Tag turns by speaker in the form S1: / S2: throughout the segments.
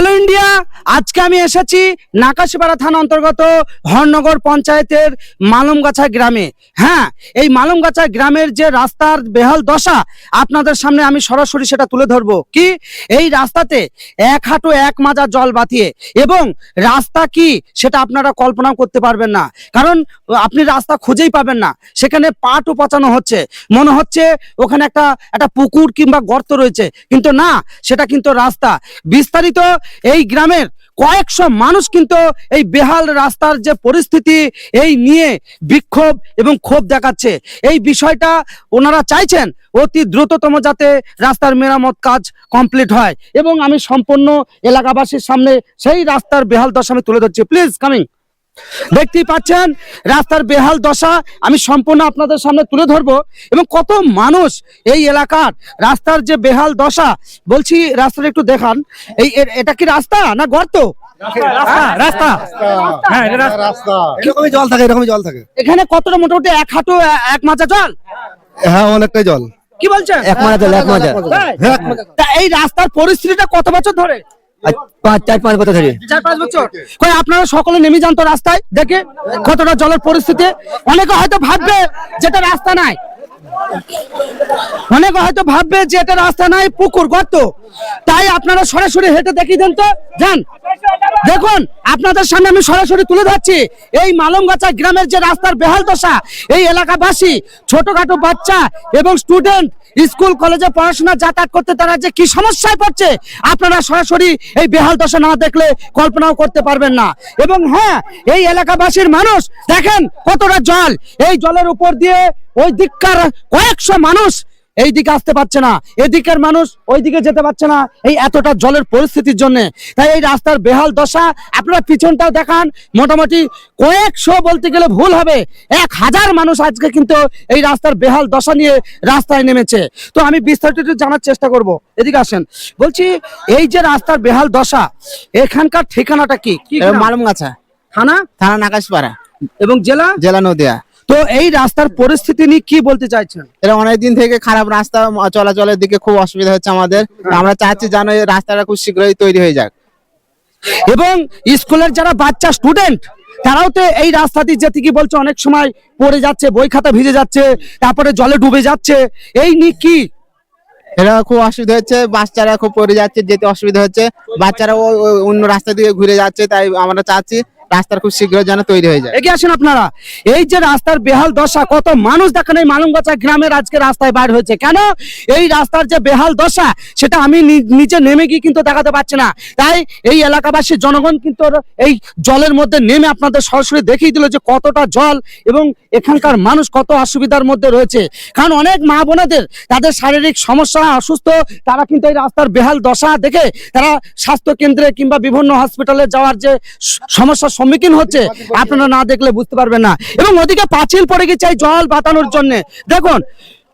S1: Hello India আজকে আমি এসেছি নাকাশিপাড়া থানা অন্তর্গত হরনগর পঞ্চায়েতের মালমগাছা গ্রামে। হ্যাঁ এই মালমগাছা গ্রামের যে রাস্তার বেহাল দশা, আপনাদের সামনে আমি সরাসরি সেটা তুলে ধরবো। কি? এই রাস্তাতে এক হাঁটু এক মাজা জল বাতিয়ে এবং রাস্তা কি সেটা আপনারা কল্পনা করতে পারবেন না। কারণ আপনি রাস্তা খুঁজেই পাবেন না। সেখানে পাটও পচানো হচ্ছে। মনে হচ্ছে ওখানে একটা একটা পুকুর কিংবা গর্ত রয়েছে। কিন্তু না, সেটা কিন্তু রাস্তা। বিস্তারিত এই গ্রামের কয়েকশো মানুষ কিন্তু এই বেহাল রাস্তার যে পরিস্থিতি, এই নিয়ে বিক্ষোভ এবং ক্ষোভ দেখাচ্ছে। এই বিষয়টা ওনারা চাইছেন অতি দ্রুততম যাতে রাস্তার মেরামত কাজ কমপ্লিট হয়। এবং আমি সম্পূর্ণ এলাকাবাসীর সামনে সেই রাস্তার বেহাল দশা আমি তুলে ধরছি। প্লিজ কামিং দেখতেই পাচ্ছেন রাস্তার বেহাল দশা আমি সম্পূর্ণ আপনাদের সামনে তুলে ধরবো এবং কত মানুষ এই এলাকার রাস্তার যে বেহাল দশা বলছি রাস্তাটা একটু দেখান। এই এটা কি রাস্তা না গর্ত? রাস্তা রাস্তা।
S2: হ্যাঁ রাস্তা।
S3: রাস্তা।
S2: এরকমই জল থাকে এরকমই জল থাকে।
S1: এখানে কতটা মোটামুটি এক হাঁটু এক মাজা জল?
S3: হ্যাঁ অনেকটাই জল।
S1: কি বলছেন?
S2: এক মাজা জল এক মাজা? হ্যাঁ,
S1: এই রাস্তার পরিস্থিতিটা কত বছর ধরে?
S2: পাঁচ চার পাঁচ বছর ধরে।
S1: চার পাঁচ বছর? কই আপনারা সকলে নেমে যান তো রাস্তায় দেখে কতটা জলের পরিস্থিতি। অনেকে হয়তো ভাববে যেটা রাস্তা নাই। অনেকে হয়তো ভাববে যে এটা রাস্তা নাই পুকুর গর্ত। তাই আপনারা সরাসরি হেঁটে দেখিয়ে দেন তো। যান। দেখুন, আপনাদের সামনে আমি সরাসরি তুলে ধরছি। এই মালমগাছা গ্রামের যে রাস্তার বেহাল দশা, এই এলাকাবাসী, ছোটখাটো বাচ্চা এবং স্টুডেন্ট, স্কুল, কলেজে পড়াশোনা যাতায়াত করতে তারা যে কি সমস্যায় পড়ছে, আপনারা সরাসরি এই বেহাল দশা না দেখলে কল্পনাও করতে পারবেন না। এবং হ্যাঁ এই এলাকাবাসীর মানুষ, দেখেন কতটা জল। এই জলের উপর দিয়ে ওই দিককার কয়েকশো মানুষ এই দিকে আসতে পারছে না এদিকের মানুষ ওই দিকে যেতে পারছে না। এই এতটা জলের পরিস্থিতির জন্য। তাই এই রাস্তার বেহাল দশা আপনারা পিছনটাও দেখান। মোটামুটি কয়েকশো বলতে গেলে ভুল হবে। এক হাজার মানুষ আজকে কিন্তু এই রাস্তার বেহাল দশা নিয়ে রাস্তায় নেমেছে। তো আমি বিস্তারিত জানার চেষ্টা করব। এদিকে আসেন। বলছি এই যে রাস্তার বেহাল দশা এখানকার ঠিকানাটা কি?
S4: মালুম গাছা
S1: থানা?
S4: থানা নাকাশপাড়া।
S1: এবং জেলা?
S4: জেলা নদিয়া।
S1: তো এই রাস্তার পরিস্থিতি নিয়ে কি বলতে চাইছেন?
S4: এরা অনেকদিন থেকে খারাপ রাস্তা চলাচলের দিকে খুব অসুবিধা হচ্ছে আমাদের। আমরা চাচ্ছি যেন এই রাস্তাটা খুব শীঘ্রই তৈরি হয়ে যাক।
S1: এবং স্কুলের যারা বাচ্চা স্টুডেন্ট তারাও তো এই রাস্তা দিয়ে যেতে কি বলছে অনেক সময় পড়ে যাচ্ছে বই খাতা ভিজে যাচ্ছে তারপরে জলে ডুবে যাচ্ছে। এই নিয়ে কি?
S4: এরা খুব অসুবিধা হচ্ছে বাচ্চারা খুব পড়ে যাচ্ছে যেতে অসুবিধা হচ্ছে। বাচ্চারা অন্য রাস্তা দিয়ে ঘুরে যাচ্ছে তাই আমরা চাচ্ছি রাস্তার খুব শীঘ্র যেন তৈরি হয়ে যায়।
S1: এগিয়ে আসুন আপনারা। এই যে রাস্তার বেহাল দশা, কত মানুষ দেখেন এই মালুমগাছা গ্রামের আজকে রাস্তায় বাইর হয়েছে। কেন? এই রাস্তার যে বেহাল দশা, সেটা আমি নিচে নেমে গিয়ে কিন্তু দেখাতে পারছি না। তাই এই এলাকাবাসী, জনগণ কিন্তু এই জলের মধ্যে নেমে আপনাদের সরাসরি দেখিয়ে দিল যে কতটা জল এবং এখানকার মানুষ কত অসুবিধার মধ্যে রয়েছে। কারণ অনেক মা বোনেদের তাদের শারীরিক সমস্যা, অসুস্থ, তারা কিন্তু এই রাস্তার বেহাল দশা দেখে তারা স্বাস্থ্য কেন্দ্রে কিংবা বিভিন্ন হসপিটালে যাওয়ার যে স- সমস্যার সম্মুখীন হচ্ছে। আপনারা না দেখলে বুঝতে পারবেন না। এবং ওদিকে পাঁচিল পড়ে গেছে এই জল বাতানোর জন্য। দেখুন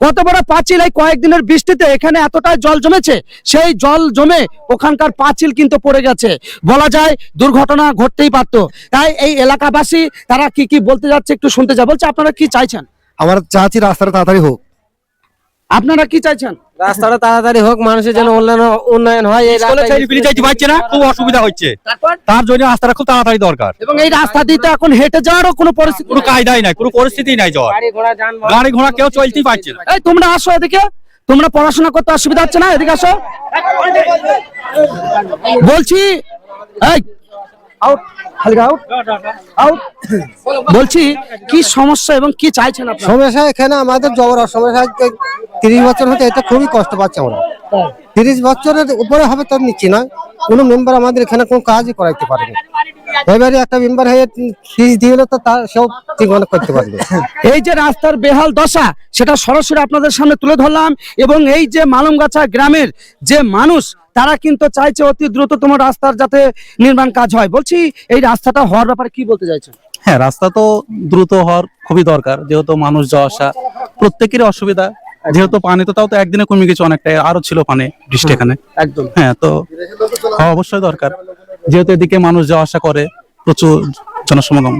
S1: কত বড় পাঁচিল এই কয়েকদিনের বৃষ্টিতে এখানে এতটাই জল জমেছে সেই জল জমে ওখানকার পাঁচিল কিন্তু পড়ে গেছে। বলা যায় দুর্ঘটনা ঘটতেই পারতো। তাই এই এলাকাবাসী তারা কি কি বলতে যাচ্ছে একটু শুনতে যা বলছে আপনারা কি চাইছেন?
S2: আমার চাচ্ছি রাস্তাটা তাড়াতাড়ি হোক।
S1: আপনারা কি চাইছেন?
S5: রাস্তাটা তাড়াতাড়ি হোক মানুষের যেন উন্নয়ন উন্নয়ন হয় এই
S6: পারছে না খুব অসুবিধা হচ্ছে। তার জন্য রাস্তাটা খুব তাড়াতাড়ি দরকার।
S1: এবং এই রাস্তা দিয়ে তো এখন হেঁটে যাওয়ারও কোনো পরিস্থিতি
S6: কোনো কায়দাই নাই কোনো পরিস্থিতি নাই
S5: ঘোড়া
S6: গাড়ি ঘোড়া কেউ চলতেই পারছে না।
S1: এই তোমরা আসো এদিকে তোমরা পড়াশোনা করতে অসুবিধা হচ্ছে না এদিকে আসো। বলছি এই আউট হালকা আউট আউট বলছি কি সমস্যা এবং কি চাইছেন আপনারা?
S2: সমস্যা এখানে আমাদের জবর সমস্যা তিরিশ বছর হতে এটা খুবই কষ্ট পাচ্ছে আমরা। তিরিশ বছরের উপরে হবে তো নিচ্ছি না কোনো মেম্বার আমাদের এখানে কোনো কাজই করাইতে পারেনি। এবারে একটা মেম্বার হয়ে ফিস দিয়ে তো তার সেও ঠিক করতে পারবে।
S1: এই যে রাস্তার বেহাল দশা সেটা সরাসরি আপনাদের সামনে তুলে ধরলাম এবং এই যে মালুমগাছা গ্রামের যে মানুষ তারা কিন্তু চাইছে অতি দ্রুততম রাস্তার যাতে নির্মাণ কাজ হয়। বলছি এই রাস্তাটা হওয়ার ব্যাপারে কি বলতে চাইছেন?
S7: হ্যাঁ রাস্তা তো দ্রুত হওয়ার খুবই দরকার যেহেতু মানুষ যাওয়া আসা প্রত্যেকেরই অসুবিধা। যেহেতু পানি তো তাও তো একদিনে কমে গেছে অনেকটাই আরও ছিল পানি বৃষ্টি এখানে।
S1: একদম।
S7: হ্যাঁ তো অবশ্যই দরকার। যেহেতু এদিকে মানুষ যাওয়া আসা করে প্রচুর জনসমাগম।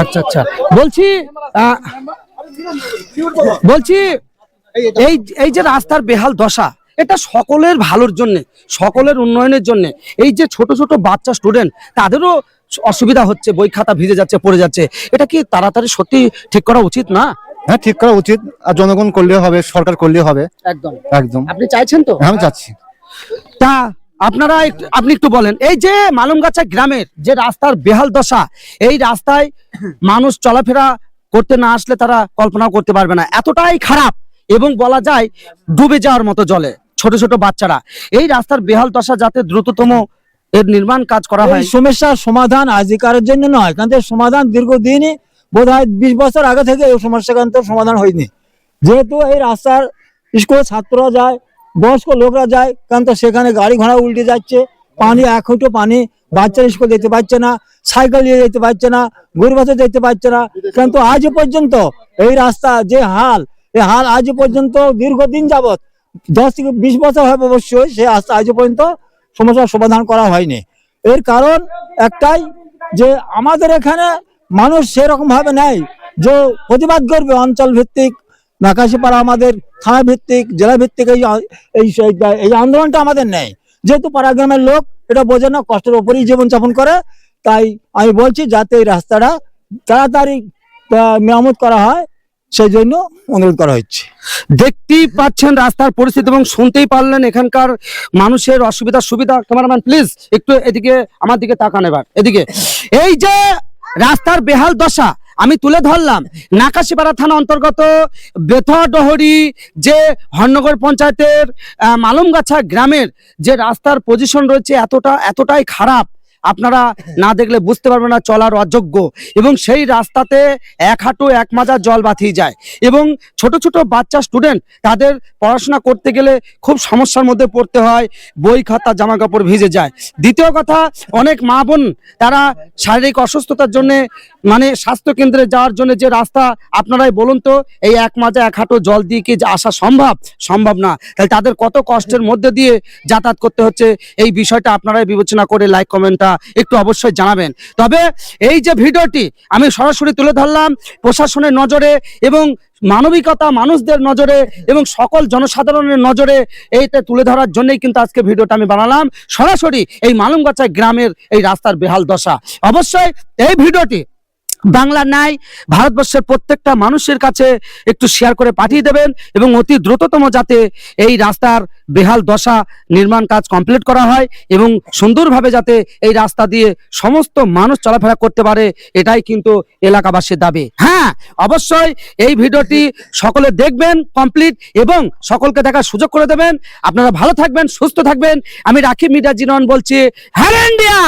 S1: আচ্ছা আচ্ছা। বলছি বলছি এই এই যে রাস্তার বেহাল দশা এটা সকলের ভালোর জন্য সকলের উন্নয়নের জন্য এই যে ছোট ছোট বাচ্চা স্টুডেন্ট তাদেরও অসুবিধা হচ্ছে বই খাতা ভিজে যাচ্ছে পড়ে যাচ্ছে। এটা কি তাড়াতাড়ি সত্যি ঠিক করা উচিত না?
S3: হ্যাঁ ঠিক করা উচিত আর জনগণ করলে হবে সরকার করলে হবে।
S1: একদম।
S3: একদম।
S1: আপনি চাইছেন তো?
S3: হ্যাঁ, আমি চাচ্ছি।
S1: তা আপনারা আপনি একটু বলেন। এই যে মালুমগাছা গ্রামের যে রাস্তার বেহাল দশা এই রাস্তায় মানুষ চলাফেরা করতে না আসলে তারা কল্পনা করতে পারবে না। এতটাই খারাপ এবং বলা যায় ডুবে যাওয়ার মতো জলে ছোট ছোট বাচ্চারা। এই রাস্তার বেহাল দশা যাতে দ্রুততম এর নির্মাণ কাজ করা হয়।
S8: সমস্যার সমাধান আজিকারের জন্য নয় কারণ সমাধান দীর্ঘদিনই বোধ হয় বিশ বছর আগে থেকে এই সমস্যা কিন্তু সমাধান হয়নি। যেহেতু এই রাস্তার স্কুলে ছাত্ররা যায় বয়স্ক লোকরা যায়, কারণ তো সেখানে গাড়ি ঘোড়া উল্টে যাচ্ছে, পানি এক ফুটো পানি বাচ্চারা স্কুল যেতে পারছে না, সাইকেল নিয়ে যেতে পারছে না, গরু বাচ্চা যেতে পারছে না। কিন্তু আজ পর্যন্ত এই রাস্তা, যে হাল এই হাল আজ পর্যন্ত দীর্ঘদিন যাবৎ, দশ থেকে বিশ বছর হবে অবশ্যই, সে রাস্তা আজ পর্যন্ত সমস্যার সমাধান করা হয়নি। এর কারণ একটাই যে আমাদের এখানে মানুষ সেরকম ভাবে নেই, যে প্রতিবাদ করবে অঞ্চল ভিত্তিক নাকাশিপাড়া আমাদের থানা ভিত্তিক জেলা ভিত্তিক এই এই আন্দোলনটা আমাদের নেই। যেহেতু পাড়া গ্রামের লোক, এটা বোঝে না, কষ্টের উপরেই জীবনযাপন করে। তাই আমি বলছি, যাতে এই রাস্তাটা তাড়াতাড়ি মেরামত করা হয়, সেই জন্য অনুরোধ করা হচ্ছে।
S1: দেখতেই পাচ্ছেন রাস্তার পরিস্থিতি এবং শুনতেই পারলেন এখানকার মানুষের অসুবিধা, সুবিধা। ক্যামেরাম্যান প্লিজ একটু এদিকে আমার দিকে তাকান এবার, এদিকে। এই যে রাস্তার বেহাল দশা আমি তুলে ধরলাম। নাকাশিপাড়া থানা অন্তর্গত বেথা ডহরি যে হরনগর পঞ্চায়েতের মালুমগাছা গ্রামের যে রাস্তার পজিশন রয়েছে এতটা, এতটাই খারাপ। আপনারা না দেখলে বুঝতে পারবেন না, চলার অযোগ্য। এবং সেই রাস্তাতে এক হাঁটু, এক মাজা জল বাথিয়ে যায়। এবং ছোট ছোট বাচ্চা স্টুডেন্ট তাদের পড়াশোনা করতে গেলে খুব সমস্যার মধ্যে পড়তে হয়, বই খাতা জামা কাপড় ভিজে যায়। দ্বিতীয় কথা, অনেক মা বোন, তারা শারীরিক অসুস্থতার জন্য মানে স্বাস্থ্য কেন্দ্রে যাওয়ার জন্য যে রাস্তা, আপনারাই বলুন তো, এই এক মাজা, এক হাঁটু জল দিয়ে কি আসা সম্ভব? সম্ভব না। তাহলে তাদের কত কষ্টের মধ্যে দিয়ে যাতায়াত করতে হচ্ছে? এই বিষয়টা আপনারাই বিবেচনা করে লাইক কমেন্টটা একটু অবশ্যই জানাবেন। তবে এই যে ভিডিওটি আমি সরাসরি তুলে ধরলাম প্রশাসনের নজরে এবং মানবিকতা, মানুষদের নজরে এবং সকল জনসাধারণের নজরে এইটা তুলে ধরার জন্যই কিন্তু আজকে ভিডিওটা আমি বানালাম। সরাসরি এই মালুমগাছা গ্রামের এই রাস্তার বেহাল দশা। অবশ্যই এই ভিডিওটি বাংলা নাই, ভারতবর্ষের প্রত্যেকটা মানুষের কাছে একটু শেয়ার করে পাঠিয়ে দেবেন এবং অতি দ্রুততম যাতে এই রাস্তার বেহাল দশা নির্মাণ কাজ কমপ্লিট করা হয় এবং সুন্দরভাবে যাতে এই রাস্তা দিয়ে সমস্ত মানুষ চলাফেরা করতে পারে, এটাই কিন্তু এলাকাবাসীর দাবি। হ্যাঁ অবশ্যই এই ভিডিওটি সকলে দেখবেন কমপ্লিট এবং সকলকে দেখার সুযোগ করে দেবেন। আপনারা ভালো থাকবেন, সুস্থ থাকবেন। আমি রাখি মিডিয়া জিনন বলছি হ্যাঁ ইন্ডিয়া!